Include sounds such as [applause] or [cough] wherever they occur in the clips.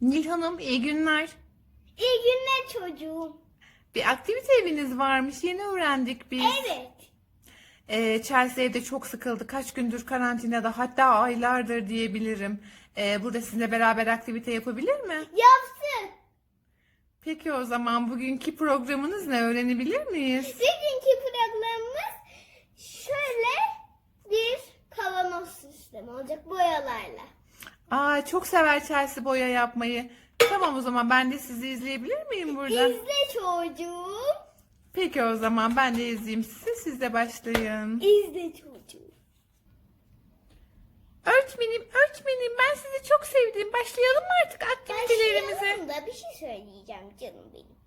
Nil Hanım iyi günler. İyi günler çocuğum. Bir aktivite eviniz varmış yeni öğrendik biz. Evet. Ee, Chelsea evde çok sıkıldı. Kaç gündür karantinada hatta aylardır diyebilirim. Ee, burada sizinle beraber aktivite yapabilir mi? Yapsın. Peki o zaman bugünkü programınız ne öğrenebilir miyiz? Bugünkü programımız şöyle bir kavanoz sistemi olacak boyalarla. Aa çok sever Chelsea boya yapmayı. Tamam o zaman ben de sizi izleyebilir miyim burada? İzle çocuğum. Peki o zaman ben de izleyeyim sizi. Siz de başlayın. İzle çocuğum. Öğretmenim, öğretmenim ben sizi çok sevdim. Başlayalım mı artık aktivitelerimize? Başlayalım da bir şey söyleyeceğim canım benim.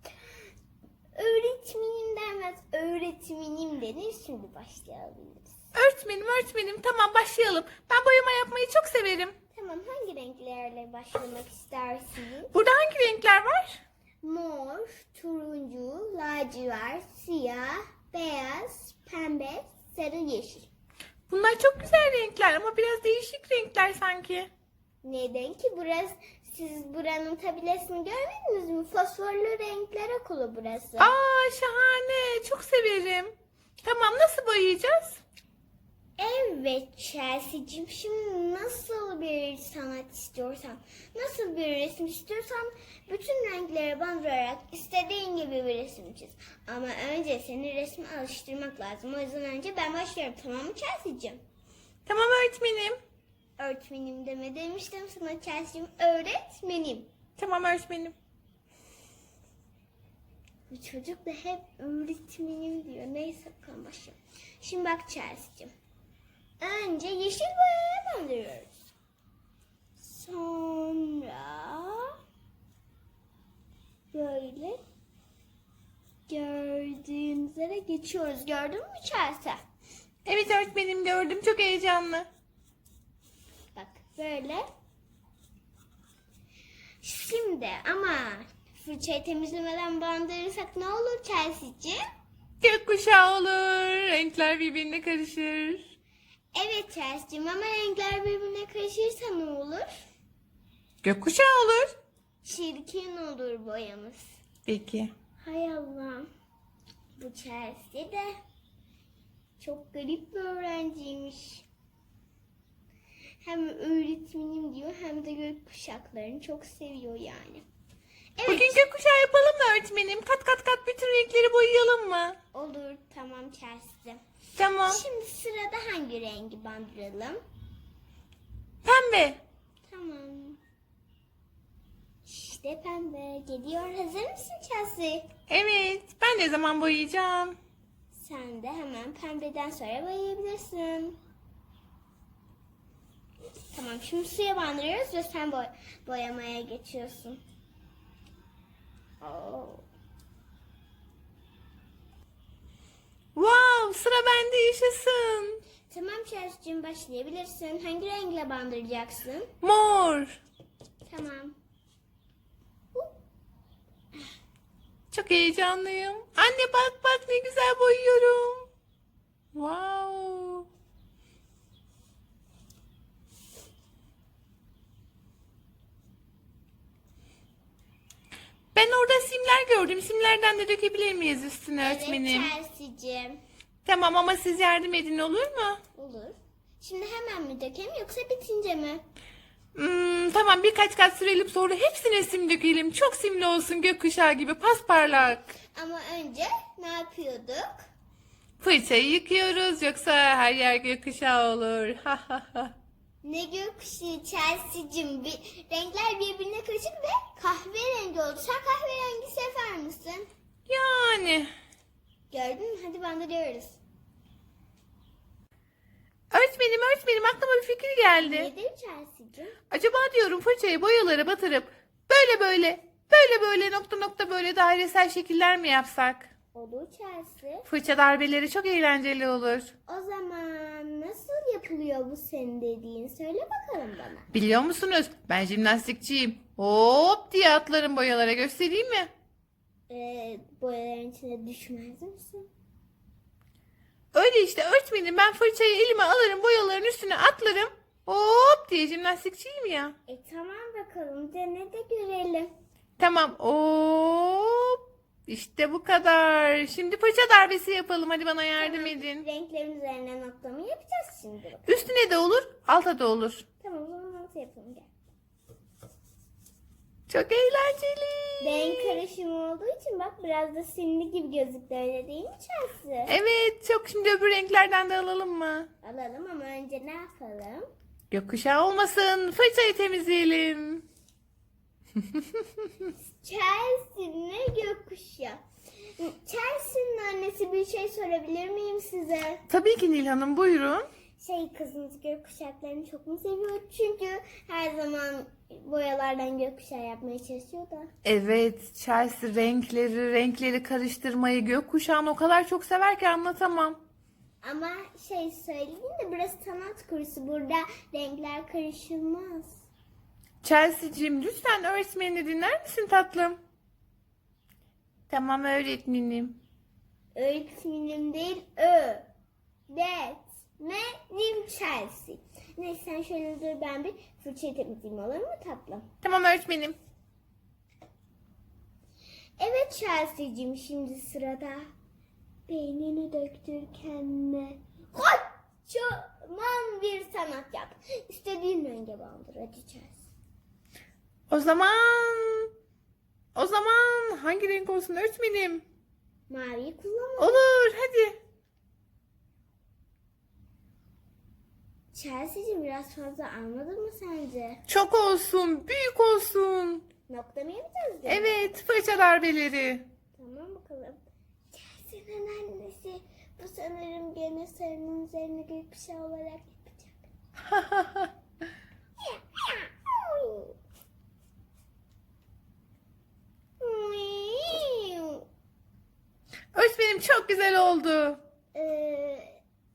Öğretmenim denmez, öğretmenim denir. Şimdi başlayabiliriz. Öğretmenim, öğretmenim tamam başlayalım. Ben boyama yapmayı çok severim. Tamam hangi renklerle başlamak istersiniz? Burada hangi renkler var? Mor, turuncu, lacivert, siyah, beyaz, pembe, sarı, yeşil. Bunlar çok güzel renkler ama biraz değişik renkler sanki. Neden ki burası siz buranın tabelesini görmediniz mi? Fosforlu renkler okulu burası. Aa şahane, çok severim. Tamam nasıl boyayacağız? Evet Chelsea'cim şimdi nasıl bir sanat istiyorsan, nasıl bir resim istiyorsan bütün renklere bandırarak istediğin gibi bir resim çiz. Ama önce seni resme alıştırmak lazım. O yüzden önce ben başlıyorum tamam mı Chelsea'cim? Tamam öğretmenim. Öğretmenim deme demiştim sana Chelsea'cim. Öğretmenim. Tamam öğretmenim. Bu çocuk da hep öğretmenim diyor. Neyse bakalım başlayalım. Şimdi bak Chelsea'cim. Önce yeşil boyaya bandırıyoruz. Sonra böyle gördüğün üzere geçiyoruz. Gördün mü Chelsea? Evet öğretmenim gördüm çok heyecanlı. Bak böyle. Şimdi ama fırçayı temizlemeden bandırırsak ne olur Chelsea'cim? Gökkuşağı olur, renkler birbirine karışır. Evet Chelsea'cim ama renkler birbirine karışırsa ne olur? Gökkuşağı olur. Çirkin olur boyamız. Peki. Hay Allah'ım. Bu Chelsea de çok garip bir öğrenciymiş. Hem öğretmenim diyor hem de gökkuşaklarını çok seviyor yani. Evet Bugün gökkuşağı yapalım mı öğretmenim? Kat kat kat bütün renkleri boyayalım mı? olur tamam Chelsea. Tamam. Şimdi sırada hangi rengi bandıralım? Pembe. Tamam. İşte pembe geliyor. Hazır mısın Chelsea? Evet. Ben ne zaman boyayacağım? Sen de hemen pembeden sonra boyayabilirsin. Tamam şimdi suya bandırıyoruz ve sen boy- boyamaya geçiyorsun. Oo. Wow, sıra bende yaşasın. Tamam Chelsea'cim başlayabilirsin. Hangi renkle bandıracaksın? Mor. Tamam. Çok heyecanlıyım. Anne bak bak ne güzel boyuyorum. Wow. Ben orada simler gördüm. Simlerden de dökebilir miyiz üstüne öğretmenim? Evet Chelsea'cim. Tamam ama siz yardım edin olur mu? Olur. Şimdi hemen mi dökelim yoksa bitince mi? Hmm, tamam birkaç kat sürelim sonra hepsine sim dökelim. Çok simli olsun gökkuşağı gibi pasparlak. Ama önce ne yapıyorduk? Fırçayı yıkıyoruz yoksa her yer gökkuşağı olur. [laughs] Ha ha ha. Ne gökkuşağı Chelsea'cim bir renkler birbirine karışık ve kahverengi oldu. Sen kahverengi sever misin? Yani. Gördün mü? Hadi bandırıyoruz. Öğretmenim öğretmenim aklıma bir fikir geldi. Nedir Chelsea'cim? Acaba diyorum fırçayı boyalara batırıp böyle böyle böyle böyle nokta nokta böyle dairesel şekiller mi yapsak? Olur Chelsea. Fırça darbeleri çok eğlenceli olur. O zaman nasıl yapılıyor bu senin dediğin? Söyle bakalım bana. Biliyor musunuz? Ben jimnastikçiyim. Hop diye atlarım boyalara göstereyim mi? Ee, boyaların içine düşmez misin? Öyle işte öğretmenim ben fırçayı elime alırım boyaların üstüne atlarım. Hop diye jimnastikçiyim ya. E tamam bakalım dene de görelim. Tamam. Hop. İşte bu kadar. Şimdi paça darbesi yapalım. Hadi bana yardım edin. Renklerin üzerine noktamı yapacağız şimdi. Üstüne de olur, alta da olur. Tamam o zaman nasıl yapalım gel. Çok eğlenceli. Renk karışımı olduğu için bak biraz da simli gibi gözüktü öyle değil mi Chelsea? Evet, çok şimdi öbür renklerden de alalım mı? Alalım ama önce ne yapalım? Gökkuşağı olmasın, fırçayı temizleyelim. [laughs] Chelsea ne gökkuşağı? Chelsea'nin annesi bir şey sorabilir miyim size? Tabii ki Nil Hanım, buyurun. Şey kızınız gökkuşaklarını çok mu seviyor? Çünkü her zaman boyalardan gökkuşağı yapmaya çalışıyor da. Evet, Chelsea renkleri, renkleri karıştırmayı, gökkuşağını o kadar çok sever ki anlatamam. Ama şey söyleyeyim de burası sanat kursu. Burada renkler karışılmaz. Chelsea'cim lütfen öğretmenini dinler misin tatlım? Tamam öğretmenim. Öğretmenim değil ö. Det. Menim Chelsea. Neyse sen şöyle dur ben bir fırçayı temizleyeyim olur mu tatlım? Tamam öğretmenim. Evet Chelsea'cim şimdi sırada. Beynini döktür kendine. Kocaman bir sanat yap. İstediğin renge bandır hadi Chelsea. O zaman... O zaman hangi renk olsun öğretmenim? Maviyi kullanma. Olur hadi. Chelsea'cim biraz fazla almadın mı sence? Çok olsun, büyük olsun. Nokta mı yapacağız? diye? Evet, fırça darbeleri. Tamam bakalım. Chelsea'nin annesi bu sanırım gene sarının üzerine gökkuşağı olarak yapacak. Öğretmenim çok güzel oldu. Ee,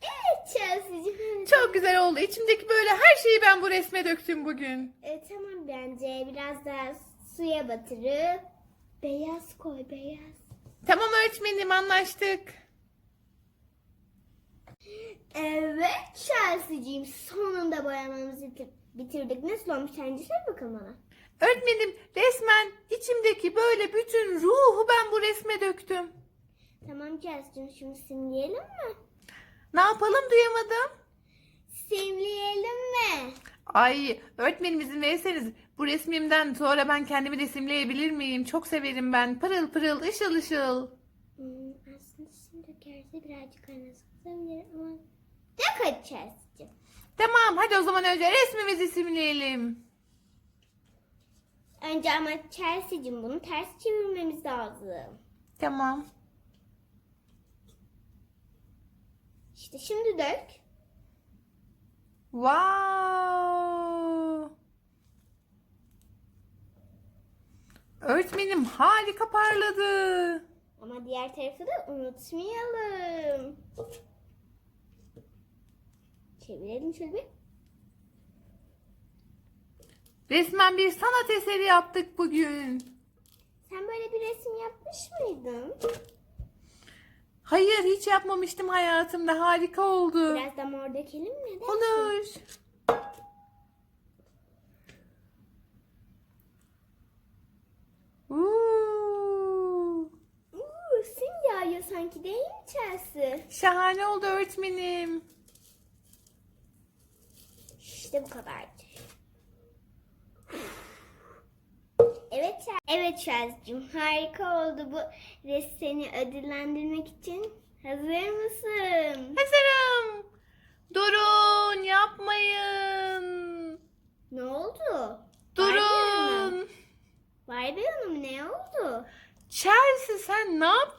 evet Chelsea'cim. Çok güzel oldu. İçimdeki böyle her şeyi ben bu resme döktüm bugün. E, tamam bence biraz daha suya batırıp beyaz koy beyaz. Tamam öğretmenim anlaştık. Evet Chelsea'cim sonunda boyamamızı bitir- bitirdik. Nasıl olmuş sence söyle bakalım bana. Öğretmenim resmen içimdeki böyle bütün ruhu ben bu resme döktüm. Tamam Chelsea'cim şimdi simleyelim mi? Ne yapalım duyamadım. Simleyelim mi? Ay öğretmenim izin verirseniz bu resmimden sonra ben kendimi resimleyebilir miyim? Çok severim ben. Pırıl pırıl ışıl ışıl. Hmm, aslında şimdi dökerse birazcık kaynatabilir ama... Dök Chelsea'cim. Tamam hadi o zaman önce resmimizi simleyelim. Önce ama Chelsea'cim bunu ters çevirmemiz lazım. Tamam. İşte şimdi dök. Wow. Öğretmenim harika parladı. Ama diğer tarafı da unutmayalım. Çevirelim şöyle bir. Resmen bir sanat eseri yaptık bugün. Sen böyle bir resim yapmış mıydın? Hayır hiç yapmamıştım hayatımda. Harika oldu. Biraz da mor dökelim mi? Ne dersin? Olur. Uuu. Uuu, sim yağıyor sanki değil mi Chelsea? Şahane oldu öğretmenim. İşte bu kadar. Evet, evet Chelsea'cim harika oldu bu seni ödüllendirmek için. Hazır mısın? Hazırım. Durun yapmayın. Ne oldu? Durun. Vay be hanım ne oldu? Chelsea sen ne yaptığını